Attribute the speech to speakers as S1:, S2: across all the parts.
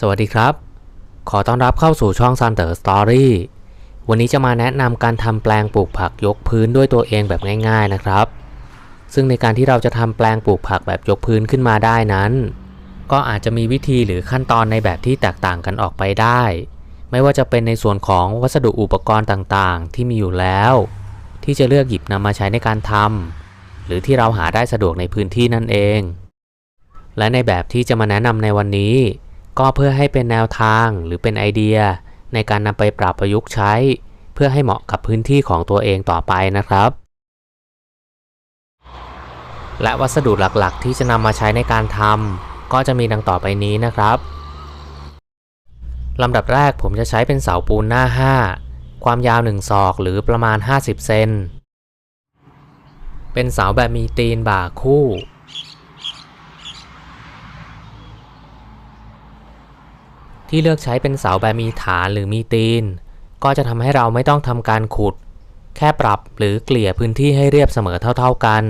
S1: สวัสดีครับ ขอต้อนรับเข้าสู่ช่อง Sunter Story วันนี้จะมาแนะนำการทำแปลงปลูกผักยกพื้นด้วยตัวเองแบบง่ายๆนะครับ ซึ่งในการที่เราจะทำแปลงปลูกผักแบบยกพื้นขึ้นมาได้นั้น ก็อาจจะมีวิธีหรือขั้นตอนในแบบที่แตกต่างกันออกไปได้ ไม่ว่าจะเป็นในส่วนของวัสดุอุปกรณ์ต่างๆ ที่มีอยู่แล้ว ที่จะเลือกหยิบนำมาใช้ในการทำหรือที่เราหาได้สะดวกในพื้นที่นั่นเอง และในแบบที่จะมาแนะนำในวันนี้ ก็เพื่อให้เป็นแนวทางหรือเป็นไอเดีย ในการนำไปปรับประยุกต์ใช้ เพื่อให้เหมาะกับพื้นที่ของตัวเองต่อไปนะครับ และวัสดุหลักๆ ที่จะนำมาใช้ในการทำก็จะมีดังต่อไปนี้นะครับลำดับแรกผมจะใช้เป็นเสาปูนหน้า 5 ความยาว 1 ศอกหรือประมาณ 50 เซน เป็นเสาแบบมีตีนบ่าคู่ ที่เลือกใช้เป็นเสาแบบมีฐานหรือมีตีน ก็จะทำให้เราไม่ต้องทำการขุด แค่ปรับหรือเกลี่ยพื้นที่ให้เรียบเสมอเท่า ๆกัน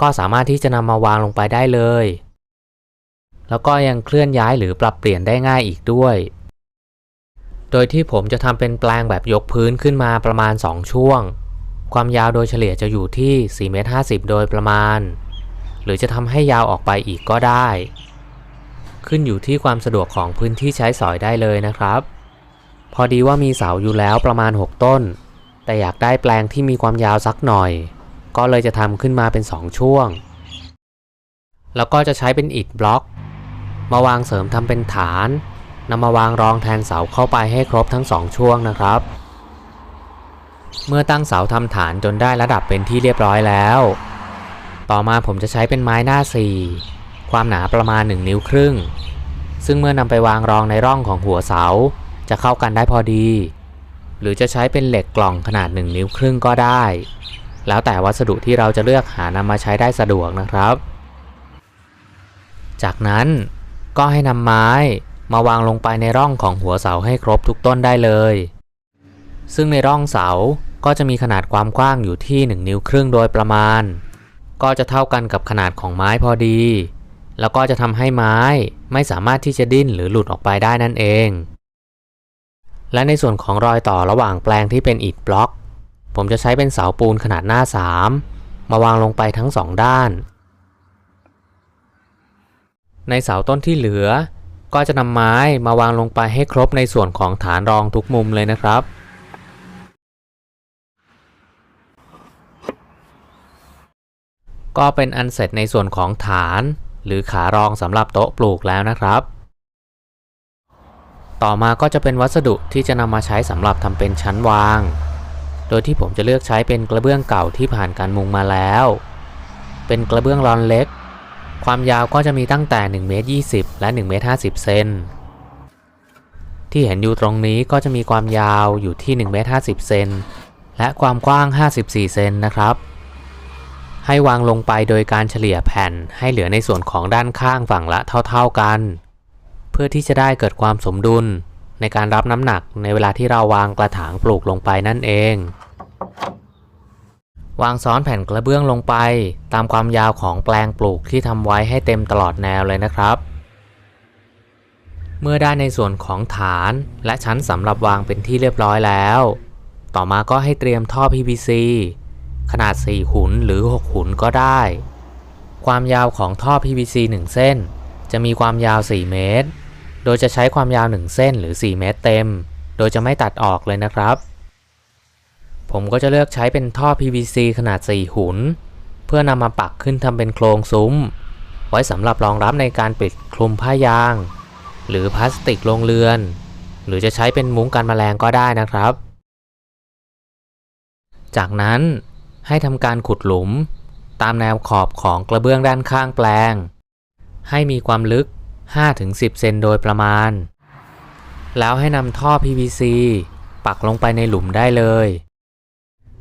S1: ก็สามารถที่จะนำมาวางลงไปได้เลย แล้วก็ยังเคลื่อนย้ายหรือปรับเปลี่ยนได้ง่ายอีกด้วย โดยที่ผมจะทำเป็นแปลงแบบยกพื้นขึ้นมาประมาณ 2 ช่วง ความยาวโดยเฉลี่ยจะอยู่ที่4เมตร50โดยประมาณ หรือจะทำให้ยาวออกไปอีกก็ได้ ขึ้นอยู่ที่ความสะดวกของพื้นที่ใช้สอยได้เลยนะครับ พอดีว่ามีเสาอยู่แล้วประมาณ 6 ต้น แต่อยากได้แปลงที่มีความยาวสักหน่อย ก็เลยจะทำขึ้นมาเป็น 2 ช่วง แล้วก็จะใช้เป็นอิฐบล็อก มาวางเสริมทำเป็นฐานนำมาวางรองแทนเสาเข้าไปให้ครบทั้ง 2 ช่วงนะครับ เมื่อตั้งเสาทำฐานจนได้ระดับเป็นที่เรียบร้อยแล้ว ต่อมาผมจะใช้เป็นไม้หน้า4 ความหนาประมาณ 1 นิ้วครึ่ง ซึ่งเมื่อนำไปวางรองในร่องของหัวเสา จะเข้ากันได้พอดี หรือจะใช้เป็นเหล็กกล่องขนาด 1 นิ้วครึ่งก็ได้ แล้วแต่วัสดุที่เราจะเลือกหานำมาใช้ได้สะดวกนะครับ จากนั้นก็ให้นำไม้มาวางลงไปในร่องของหัวเสาให้ครบทุกต้นได้เลย ซึ่งในร่องเสาก็จะมีขนาดความกว้างอยู่ที่ 1 นิ้วครึ่งโดยประมาณ ก็จะเท่ากันกับขนาดของไม้พอดี แล้วก็จะทำให้ไม้ไม่สามารถที่จะดิ้นหรือหลุดออกไปได้นั่นเอง และในส่วนของรอยต่อระหว่างแปลงที่เป็นอิฐบล็อก ผมจะใช้เป็นเสาปูนขนาดหน้า 3 มาวางลงไปทั้งสองด้าน ในเสาต้นที่เหลือ ก็จะนำไม้มาวางลงไปให้ครบในส่วนของฐานรองทุกมุมเลยนะครับก็เป็นอันเสร็จในส่วนของฐาน หรือขารองสำหรับโต๊ะปลูกแล้วนะครับ ต่อมาก็จะเป็นวัสดุที่จะนำมาใช้สำหรับทำเป็นชั้นวาง โดยที่ผมจะเลือกใช้เป็นกระเบื้องเก่าที่ผ่านการมุงมาแล้ว เป็นกระเบื้องรอนเล็ก ความยาวก็จะมีตั้งแต่1เมตร20 และ1เมตร50 เซนที่เห็นอยู่ตรงนี้ก็จะมีความยาวอยู่ที่1เมตร50 เซนและความกว้าง 54 เซนนะครับ ให้วางลงไปโดยการเฉลี่ยแผ่นให้เหลือในส่วนของด้านข้างฝั่งละเท่า ๆกัน เพื่อที่จะได้เกิดความสมดุลในการรับน้ำหนักในเวลาที่เราวางกระถางปลูกลงไปนั่นเอง วางซ้อนแผ่นกระเบื้องลงไป ตามความยาวของแปลงปลูกที่ทำไว้ให้เต็มตลอดแนวเลยนะครับ เมื่อได้ในส่วนของฐานและชั้นสำหรับวางเป็นที่เรียบร้อยแล้ว ต่อมาก็ให้เตรียมท่อ PVC ขนาด 4 หุนหรือ 6 หุนก็ได้ ความยาวของท่อ PVC 1 เส้น จะมีความยาว 4 เมตร โดยจะใช้ความยาว 1 เส้นหรือ 4 เมตรเต็ม โดยจะไม่ตัดออกเลยนะครับ ผมก็จะเลือกใช้เป็นท่อ PVC ขนาด 4 หุน เพื่อนำมาปักขึ้นทำเป็นโครงซุ้ม ไว้สำหรับรองรับในการปิดคลุมผ้ายาง หรือพลาสติกโรงเรือน หรือจะใช้เป็นมุ้งกันแมลงก็ได้นะครับ จากนั้น ให้ทำการขุดหลุม ตามแนวขอบของกระเบื้องด้านข้างแปลง ให้มีความลึก 5-10 เซนโดยประมาณ แล้วให้นำท่อ PVC ปักลงไปในหลุมได้เลย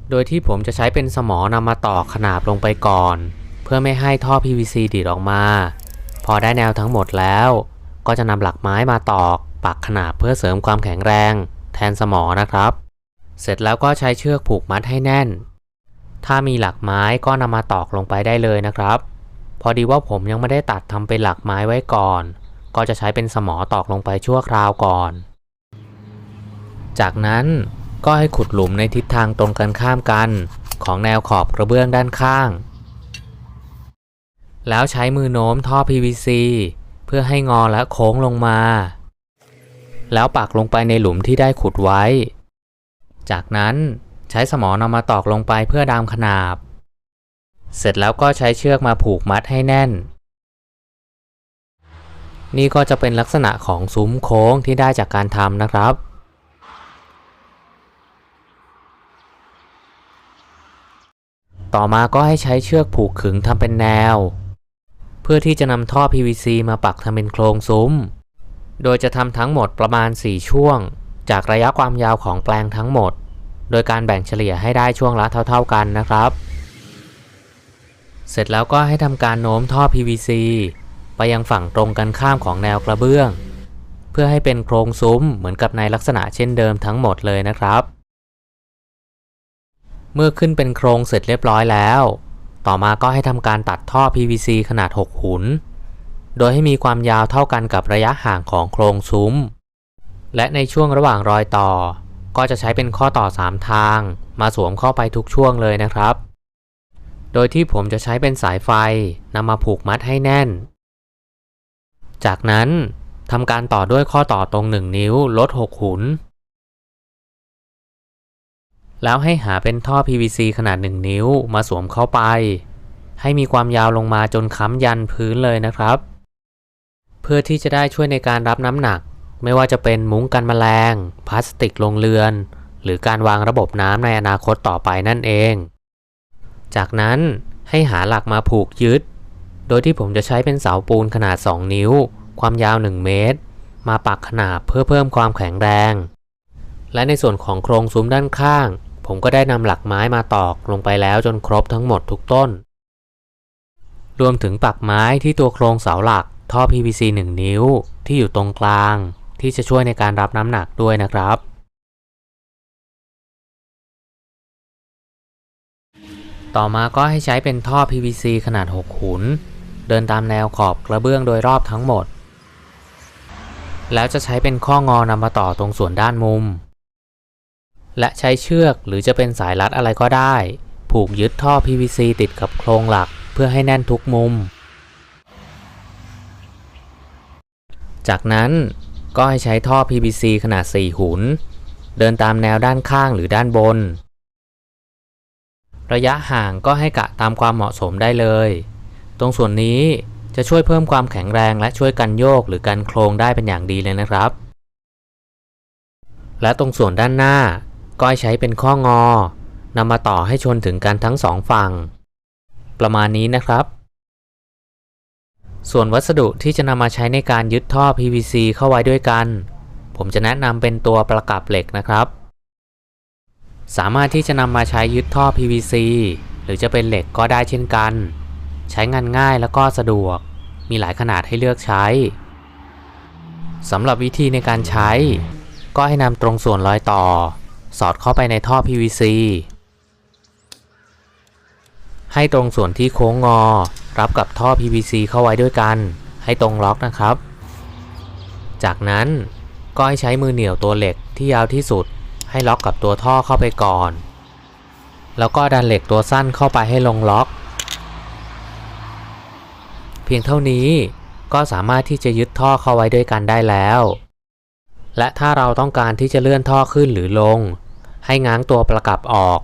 S1: โดยที่ผมจะใช้เป็นสมอนำมาต่อขนาบลงไปก่อน เพื่อไม่ให้ท่อ PVC ดีดออกมา พอได้แนวทั้งหมดแล้ว ก็จะนำหลักไม้มาตอกปักขนาบเพื่อเสริมความแข็งแรง แทนสมอนะครับ เสร็จแล้วก็ใช้เชือกผูกมัดให้แน่น ถ้ามีหลักไม้ก็นำมาตอกลงไปได้เลยนะครับ พอดีว่าผมยังไม่ได้ตัดทำเป็นหลักไม้ไว้ก่อน ก็จะใช้เป็นสมอตอกลงไปชั่วคราวก่อน จากนั้นก็ให้ขุดหลุมในทิศทางตรงกันข้ามกัน ของแนวขอบกระเบื้องด้านข้าง แล้วใช้มือโน้มท่อ PVC เพื่อให้งอและโค้งลงมา แล้วปักลงไปในหลุมที่ได้ขุดไว้ จากนั้น ใช้สมอนำมาตอกลงไปเพื่อดามขนาบ เสร็จแล้วก็ใช้เชือกมาผูกมัดให้แน่น นี่ก็จะเป็นลักษณะของซุ้มโค้งที่ได้จากการทำนะครับต่อมาก็ให้ใช้เชือกผูกขึงทำเป็นแนว เพื่อที่จะนำท่อ PVC มาปักทำเป็นโครงซุ้ม โดยจะทำทั้งหมดประมาณ 4 ช่วง จากระยะความยาวของแปลงทั้งหมด โดยการแบ่งเฉลี่ยให้ได้ช่วงละเท่า ๆกันนะครับ เสร็จแล้วก็ให้ทำการโน้มท่อ PVC ไปยังฝั่งตรงกันข้ามของแนวกระเบื้อง เพื่อให้เป็นโครงซุ้มเหมือนกับในลักษณะเช่นเดิมทั้งหมดเลยนะครับ เมื่อขึ้นเป็นโครงเสร็จเรียบร้อยแล้ว ต่อมาก็ให้ทำการตัดท่อ PVC ขนาด 6 หุน โดยให้มีความยาวเท่ากันกับระยะห่างของโครงซุ้ม และในช่วงระหว่างรอยต่อ ก็จะใช้เป็นข้อต่อ 3 ทาง มาสวมเข้าไปทุกช่วงเลยนะครับ โดยที่ผมจะใช้เป็นสายไฟนำมาผูกมัดให้แน่น จากนั้นทำการต่อด้วยข้อต่อตรง 1 นิ้วลด 6 หุน แล้วให้หาเป็นท่อ PVC ขนาด 1 นิ้วมาสวมเข้าไป ให้มีความยาวลงมาจนค้ำยันพื้นเลยนะครับ เพื่อที่จะได้ช่วยในการรับน้ำหนัก ไม่ว่าจะเป็นมุ้งกันแมลง พลาสติกลงเรือน หรือการวางระบบน้ำในอนาคตต่อไปนั่นเอง จากนั้นให้หาหลักมาผูกยึด โดยที่ผมจะใช้เป็นเสาปูนขนาด 2 นิ้ว ความยาว 1 เมตร มาปักขนาบเพื่อเพิ่มความแข็งแรง และในส่วนของโครงซุ้มด้านข้าง ผมก็ได้นำหลักไม้มาตอกลงไปแล้วจนครบทั้งหมดทุกต้น รวมถึงปักไม้ที่ตัวโครงเสาหลักท่อ PVC 1 นิ้วที่อยู่ตรงกลาง ที่จะช่วยในการรับน้ำหนักด้วยนะครับ ต่อมาก็ให้ใช้เป็นท่อ PVC ขนาด6หุน เดินตามแนวขอบกระเบื้องโดยรอบทั้งหมด แล้วจะใช้เป็นข้องอนำมาต่อตรงส่วนด้านมุม และใช้เชือกหรือจะเป็นสายรัดอะไรก็ได้ ผูกยึดท่อ PVC ติดกับโครงหลักเพื่อให้แน่นทุกมุมจากนั้น ก็ให้ใช้ท่อ PVC ขนาด 4 หุน เดินตามแนวด้านข้างหรือด้านบน ระยะห่างก็ให้กะตามความเหมาะสมได้เลย ตรงส่วนนี้จะช่วยเพิ่มความแข็งแรงและช่วยกันโยกหรือกันโครงได้เป็นอย่างดีเลยนะครับ และตรงส่วนด้านหน้าก็ให้ใช้เป็นข้องอนำมาต่อให้ชนถึงกันทั้งสองฝั่ง ประมาณนี้นะครับ ส่วนวัสดุที่จะนำมาใช้ในการยึดท่อ PVC เข้าไว้ด้วยกัน ผมจะแนะนำเป็นตัวประกับเหล็กนะครับ สามารถที่จะนำมาใช้ยึดท่อ PVC หรือจะเป็นเหล็กก็ได้เช่นกัน ใช้งานง่ายแล้วก็สะดวก มีหลายขนาดให้เลือกใช้สำหรับวิธีในการใช้ ก็ให้นำตรงส่วนรอยต่อ สอดเข้าไปในท่อ PVC ให้ตรงส่วนที่โค้งงอ รับกับท่อ PVC เข้าไว้ด้วยกัน ให้ตรงล็อกนะครับ จากนั้นก็ให้ใช้มือเหนี่ยวตัวเหล็กที่ยาวที่สุด ให้ล็อกกับตัวท่อเข้าไปก่อน แล้วก็ดันเหล็กตัวสั้นเข้าไปให้ลงล็อก เพียงเท่านี้ก็สามารถที่จะยึดท่อเข้าไว้ด้วยกันได้แล้ว และถ้าเราต้องการที่จะเลื่อนท่อขึ้นหรือลง ให้ง้างตัวประกับออก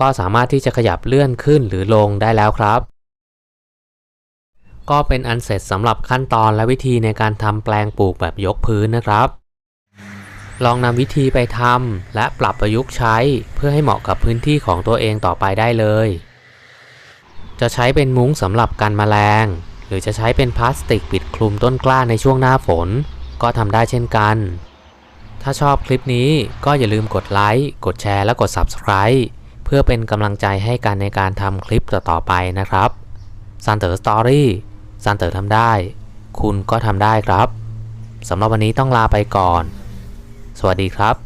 S1: ก็สามารถที่จะขยับเลื่อนขึ้นหรือลงได้แล้วครับ ก็เป็นอันเสร็จสำหรับขั้นตอนและวิธีในการทำแปลงปลูกแบบยกพื้นนะครับ ลองนำวิธีไปทำและปรับประยุกต์ใช้เพื่อให้เหมาะกับพื้นที่ของตัวเองต่อไปได้เลย จะใช้เป็นมุ้งสำหรับกันแมลง หรือจะใช้เป็นพลาสติกปิดคลุมต้นกล้าในช่วงหน้าฝน ก็ทำได้เช่นกัน ถ้าชอบคลิปนี้ก็อย่าลืมกดไลค์กดแชร์และกด Subscribe เพื่อเป็นกำลังใจให้กันในการทำคลิปต่อๆไปนะครับซันเตอร์ส อรี่ซันเตอร์ทำได้ คุณก็ทำได้ครับสำหรับวันนี้ต้องลาไปก่อน สวัสดีครับ